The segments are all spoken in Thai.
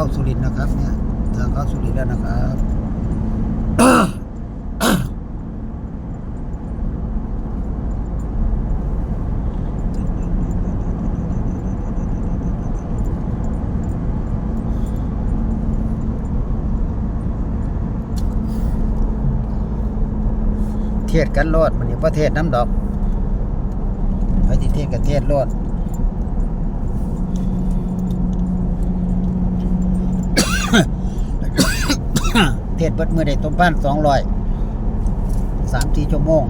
เข้าสุรินทร์นะครับเนี่ยทางเข้าสุรินทร์แล้วนะครับเทศกันโลดมันนี่ประเทศน้ำดอกไปที่เทศกับเทศโลด เทศเบิดมือได้ต้มพันสองร้อยสามสี่ชั่วโมง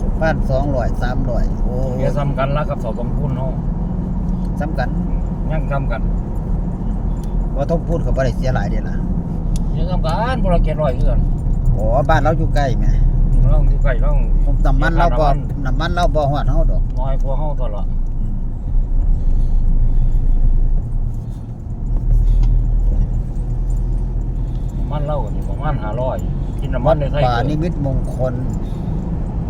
ต้มพันสองร้อยสามร้อยโอ้เดี๋ยวซ้ำกันแล้วกับเสาตรงพุ่นเนาะสำคัญยังซ้ำกันว่าต้องพูดกับบ่ได้เสียหลายเดียวล่ะยังซ้ำกันพวกเราเกลร้อยเอื้อนโอ้บ้านเราอยู่ใกล้ไหมร่องที่ใกล้ร่องผมน้ำมันเราบ่น้ำมันเราบ่หอดเฮาดอกน้อยกว่าเฮาตลอดมัน เล่ากันอยู่ประมาณห้าร้อยกินน้ำมัวันดในไทยป่านิมิตมงคล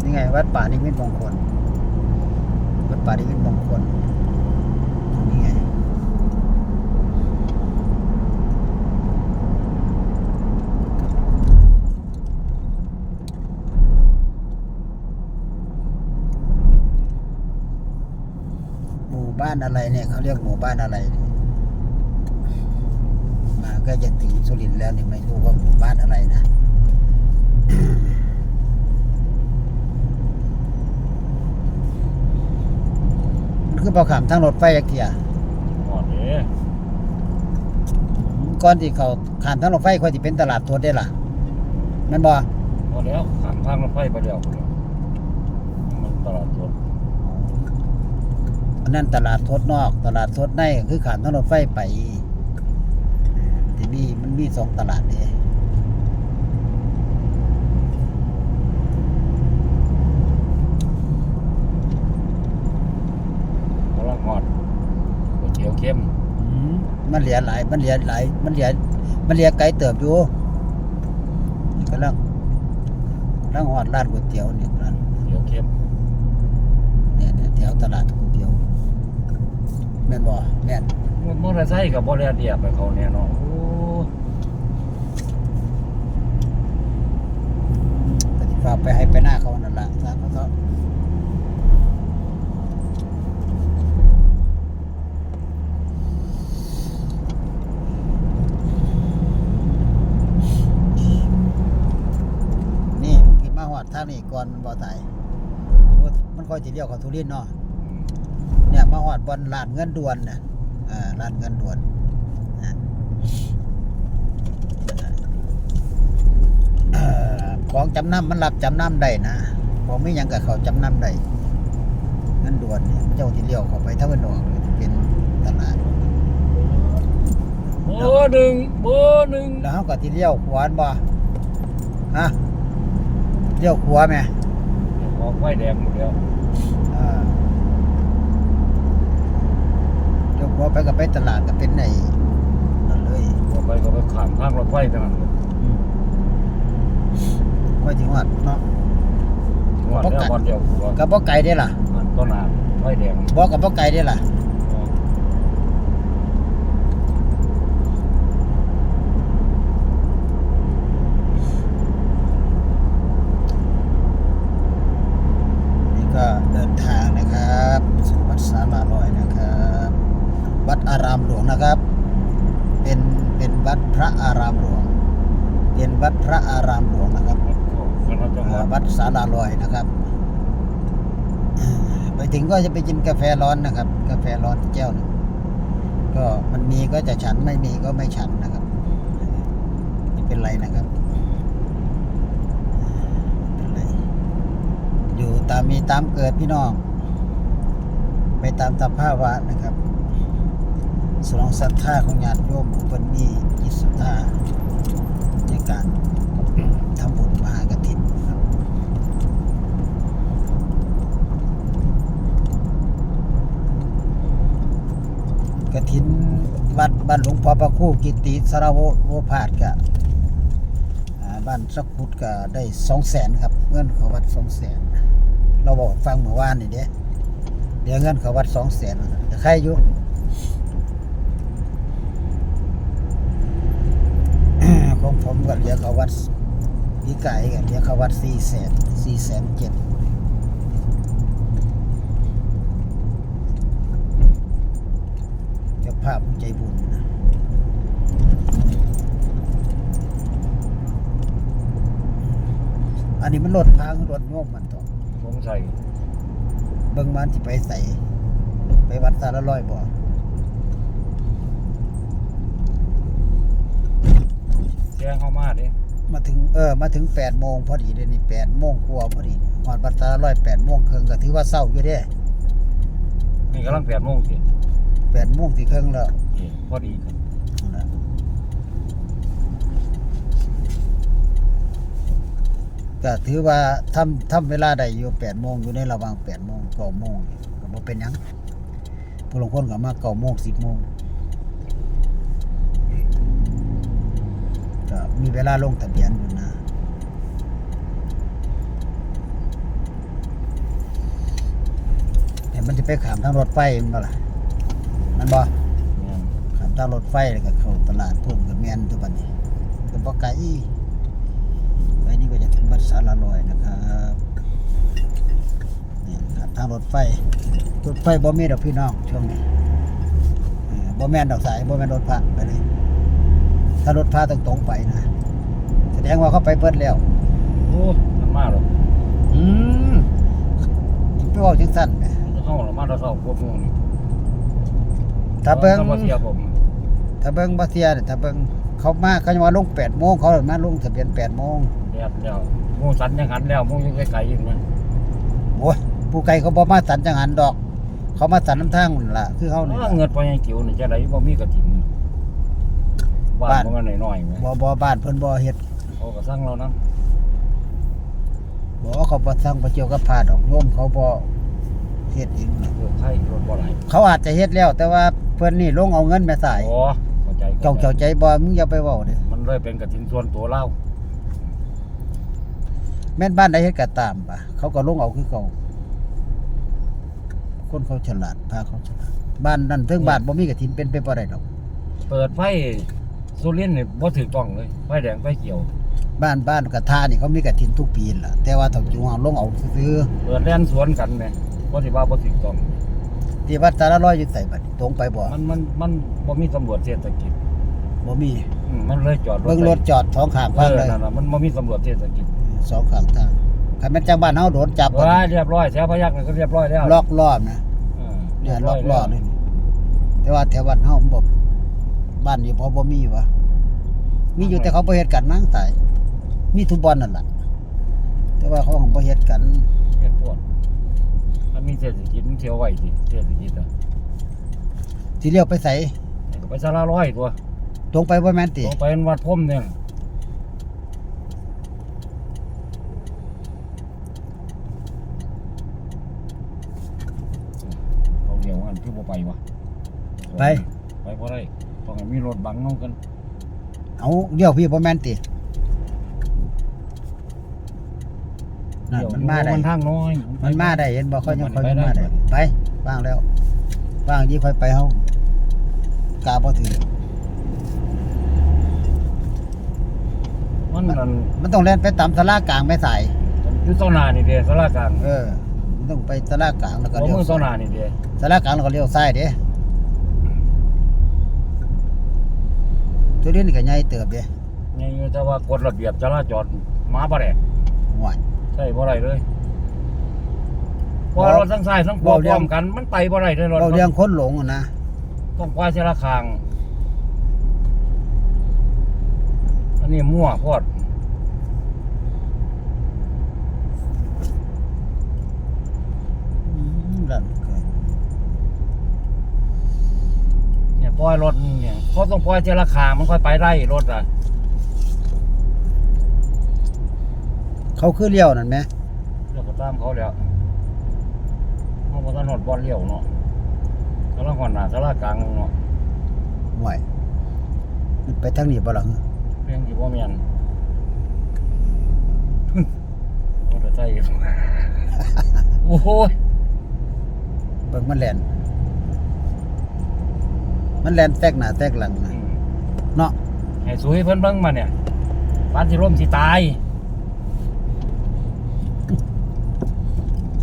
นี่ไง วัดป่านิมิตมงคล วัดป่านิมิตมงคล นี่ไง หมู่บ้านอะไรเนี่ยเขาเรียกหมู่บ้านอะไรมา ก็จะถึงสุรินทร์แล้วเนี่ยไม่รู้ว่าหมู่บ้านอะไรนะมันคือเปล่าขามทางรถไฟยักเทียหอดเด้ก่อนที่เขาขามทางรถไฟค่อยที่เป็นตลาดทดได้ล่ะแมันบ่หมดแล้วขามทางรถไฟไปแล้วพุ่นล่ะมันตลาดสดอันนั้นตลาดทดนอก ตลาดทดในก็คือขามทางรถไฟไป ที่นี่มันมีสองตลาดเด้กำลังหอดก๋วยเตี๋ยวเค็มอืมมันเหลือหลาย มันเหลือหลาย มันเหลือมันเหลือไกลเติบอยู่กำลังกำลังหอดร้านก๋วยเตี๋ยวเนี่ยร้านเตี๋ยวเค็มเนี่ยเนี่ยแถวตลาดก๋วยเตี๋ยวแม่นบ่แม่นมอเตอร์ไซค์กับบ่ได้เดียบไปเขาแน่นอนโอ้ ปฏิฝา กไปให้ไปหน้าเขานั่นล่ะซะเขาก็นี่กินมาหอดทางนี้ก่อนบ่ตายโอ้มันค่อยสิเลี้ยวเขาทุเรียนเนาะเนี่ยมาหอดบอลลานเงินด่วนนะอ่าลานเงินด่วนอ่าเอ่อ ของจำนำมันรับจำนำได้นะของไม่ยังกับเขาจำนำได้เงินด่วนเนี่ยเจ้าที่เลี้ยวเข้าไปถ้าวันออกเป็นตลาดเบอร์หนึ่งเบอร์หนึ่งแล้วเขาก็ที่เลี้ยวขวานบ่ฮะเลี้ยวขวาไหมออกไฟแดงหมดแล้วอ่าเลี้ยวขวาไปก็ไปตลาดก็เป็นในนั่นเลยออกไปก็ไปขามทางรถไฟเท่านั้ นเลยค่อยถึงวัดเนาะหอดแล้วบอลเดียวหัวกับบ่ไก่ได้ล่ะมันก็นานไฟแดงบ่กับบ่ไก่ได้ล่ะนี่ก็เดินทางนะครับสู่วัดสาลาลอยนะครับ วัดอารามหลวงนะครับ เป็นเป็นวัดพระอารามหลวงเป็นวัดพระอารามหลวงนะครับ คณะจังหวัดวัดสาลาลอยนะครับ ไปถึงก็จะไปกินกาแฟร้อนนะครับ กาแฟร้อนแก้วนึงก็มันมีก็จะฉันไม่มีก็ไม่ฉันนะครับไม่เป็นไรนะครับเป็นไรอยู่ตามมีตามเกิดพี่น้อง ไปตามตามภาวะนะครับสนองศรัทธาของญาติโยมคนมีจิตศรัทธาในการ ระถินวัดบ้านหลวงปอประคู่กิติสระโวโวพาดกะบ้านสักพุทธก็ได้สองแสนครับ เงินขอวัดสองแสนเราบอกฟังเมื่อวานนี่เด้เดี๋ยวเงินขอวัดสองแสนจะใครอยู่ของผมก็เดี๋ยวเขาวัดพี่ไก่ก็เดี๋ยวเขาวัดสี่แสนสี่แสนเจ็ด มันรถพางรถโยมมันต่อสงสัยเบิ่งมันที่ไปใส่ไปวัดสารลอยบ่แจ้งเข้ามาดิมาถึงเออมาถึงแปดโมงพอดีเลยนี่แปดโมงกว่าพอดีหอดวัดสารลอยแปดโมงครึ่งก็ถือว่าเศร้าอยู่เด้นี่กำลังแปดโมงสิแปดโมงสี่ครึ่งแล้วนี่พอดีครับ นั่นล่ะ ก็ถือว่าทำทำเวลาได้อยู่แปดโมงอยู่ในระหว่างแปดโมงเก้าโมงก็บ่เป็นหยังผู้ลางคนก็มาเก้าโมงสิบโมงก็มีเวลาลงทะเบียนอยู่นะแต่มันจะไปขามทางรถไฟแมันบ่ล่ะมันบ่แม่นขับทางรถไฟแล้วก็เข้าตลาดพุ่นกับแมนทุกวันนี้เป็นบ่ไกล ไปนี่ก็จะถึงบัดสารลอยนะครับนี่ขับทางรถไฟรถไฟบ่มีดอกพี่น้องช่วงนี้เออบ่แม่นดอกสายบ่แม่นรถพระไปเลยถ้ารถพระต้องตรงไปนะแสดงว่าเขาไปเบิดแล้วโอ้มันมาหรอกอืมไปเว้าจังซั่นแหมมันจะเข้าหรอมาเราเข้าพวกโมงนี่ถ้าเบิ่งเขามาเสียผมถ้าเบิ่งบ่เสียเนี่ยถ้าเบิ่ง เขามาเขาจะมาลง8โมงเขามาลงทะเบียน8โมงแดดแล้วโมงสันยังหันแล้วโมงยังไกลๆอยู่นะโอ้ยผู้ไกลเขาบ่มาสันจังหันดอก เขามาสันน้ำทางนั่นล่ะคือเขานี่ว่าเงินพอยังจิ๋วนี่จะได้บ่มีกระถิ่นบ้าบ้าน นมันน้อยๆไหมบ่บ่บ้านเพิ่นบ่เฮ็ดเขาก็สั่งเรานะบ่เขาบ่สร้างบ่เกี่ยวกับพาดอกโยมเขาบ่เฮ็ดเองนะเพื่อไข่รถบ่ไหลเขาอาจจะเฮ็ดแล้ว แต่ว่าเพิ่นนี่ลงเอาเงินแม่สาย โอ้ เข้าใจเจ้าเจ้าใจบ่มึงอย่าไปเว้าเด้อมันเลยเป็นกระถิ่นส่วนตัวเล่าแม่นบ้านใดเฮ็ดก็ตามปะเขาก็ลงเอาคือเก่าคนเขาฉลาดพาเขาฉลาดบ้านนั้นถึงบ้านบ่มีกฐินเป็นไปบ่ได้ดอก เปิดไฟสุรินทร์นี่บ่ถูกต้องเลยไฟแดงไฟเขียว บ้านบ้านกระทานี่เขามีกฐินทุกปีนั่นล่ะ แต่ว่าถ้าจุงเอาลงเอาซื้อเปิดแล่นสวนกันแหม่บ่สิว่าบ่ถูกต้องๆที่วัดสารลอยอยู่ไสบัดนี้ตรงไปบ่ มันมันมันบ่มีตำรวจเทศกิจ บ่มีอืมมันเลยจอดรถเบิ่งรถจอดสองข้างเอทางอเลยนั่นน่ะมันบ่มีตำรวจเทศกิจสองข้างทางคันแม่นจังบ้านเฮาโดนจับว่าเรียบร้อยแถวพยักนี่ก็เรียบร้อยแล้วล็อกล้อนะเออเนี่ยล็อกล้อเลยนี่แต่ว่าแถววัดเฮาบ่บ้านนี้พอบ่มีวะมีอยู่แต่เขาบ่เฮ็ดกันมั้งตายมีทุกบ่อนนั่นล่ะ แต่ว่าเขาก็บ่เฮ็ดกัน เฮ็ดปวดมันมีเศรษฐกิจมันเที่ยวไว้สิเศรษฐกิจอะสิเลี้ยวไปไสก็ไปสาราร้อยตัวต รงไปบ่แม่นติลงไปวัดพรมเนี่ยเขาเดียวกันคือบ่ไปวะไป ไปบ่ได้ต้องให้มีรถบังเงากันเอาเลี้ยวพี่บ่แม่นตินั่นเดี๋ยวมันมาได้ มันทางน้อยมันมาได้เห็นบ่ค่อยยังค่อยไปมาได้ ไปว่างแล้วว่างยี่ค่อยไปเฮากาบ่ถึง มันนั่นมันต้องแล่นไปตามสลากลางแม่สายอยู่ต้นนานี่เด้สารากลางเออมันต้องไปสลากลางแล้วก็บ่เลี้ยวมือต้นนานี่เด้สลากลางแล้วก็เลี้ยวซ้ายเด้ตัวนี้นี่ก็ใหญ่เติบเด้ยังอยู่แต่ว่ากฎระเบียบจราจรมาบ่ได้ห่วยใช่บ่ได้เลยเพบ่ราะรถทั้งซ้ายทั้งขวาบ่พเรื่ร้อองมกัน มันไปบ่ได้เลยรถเราเรื่องคนหลงอะนะต้องควายเสยละคาง นนี้มั่วโพอดอืมนั่นเกินเนี่ยปล่อยรถเนี่ยเขาต้องปล่อยเสยละคางมันค่อยไปได้รถอะ เขาคือเลี้ยวนั่นไหมเดี๋ยวก็ตามเขาแล้วเขาบ่ทันหดบอลเลี้ยวเนาะกำลังหอนหน้าสารากลางเนาะห่วยมันไปทางนี้บ่ล่ะ เรื่องที่บ่แม่นมอเตอร์ไซค์โอ้โหยเบิ่งมันแล่นมันแล่นแทรกหน้าแทรกหลังอืนะมเนาะให้สวยเพิ่นเบิ่งมาเนี่ยบ้านสิร่มสิตาย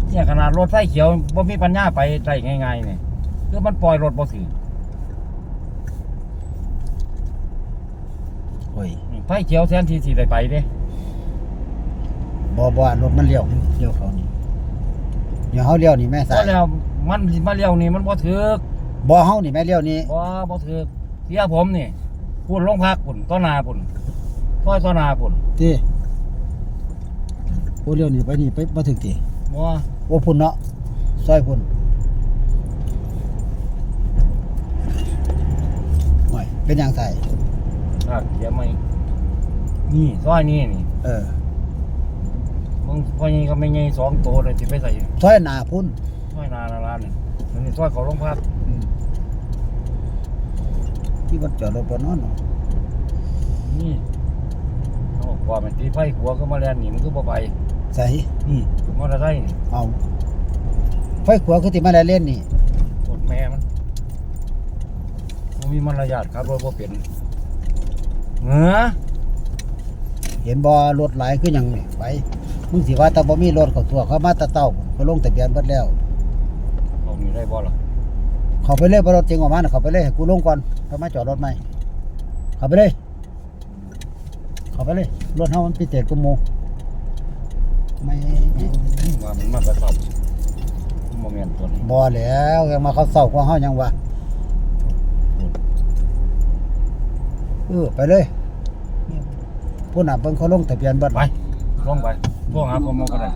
เนี่ยขนาดรถไฟเขียวบ่มีปัญญาไปได้ง่ายๆเนี่ยคือมันปล่อยรถบ่ถึงโอ้ย ไฟเขียวแทนที่สิได้ไปเด้บ่บ่รถมันเลี้ยวเลี้ยวเขานี่เดี๋ยวเฮาเลี้ยวนี่แม่เพสายราะแล้วมันสิมาเลี้ยวนี่มันบ่ถึกบ่เฮานี่แม่เลี้ยวนี่บ่บ่ถึกเสียผมนี่พุ่นลงพักพุ่นต้นนาพุ่นต้อยต้นนาพุ่นติโอ้เลี้ยวนี่ไปนี่ไปบ่ถึงติบ่โอ้พุ่นเนาะซอยพุ่นโอ้ยเป็นหยังไสถ้าเสียไม่ นี่ซอยนี่นี่เออมึงพ่อใหญ่ก็ไม่ใหญ่สองโตวเลยสิไปใส่ซอยหน้าพุ่นซอยนาละล้านนี่อันนี้ซอยเขาลงพักอืมที่วัดจอดรถบ่นอนเนาะนี่เขาบอกว่ามันตีไฟขัวก็มาแล่นนี่มันก็บ่ไปใส่นี่มอเตอร์ไซค์นี่เอาไฟขวาคือที่มาได้เล่นนี่กดแม่มันบ่มีมารยาทครับรถบ่เป็นเหงือ เห็นบ่รถหลายคือหยังนี่ไปมึงสิว่าแต่บ่มีรถเขาตัวเขามาแตะเต้าเขาลงทะเบียนเบิดแล้วเอานี่ได้บ่ล่ะเขาไปเลยบ่รถจริงออกมาน่ะเขาไปเลยให้กูลงก่อนเขามาจอดรถใหม่เขาไปเลย เขาไปเลยรถเฮามันพิเศษกว่าหมู่ไม่ว่ามันมากระสอบโมเมนต์ตัวนี้บ่แล้วยังมาเขาเศร้ากว่าเฮายังวะเออไปเลย ผู้น่ะเบิ่งเขาลงทะเบียนเบิดไปลงไปพวกหาข้อมูลกันได้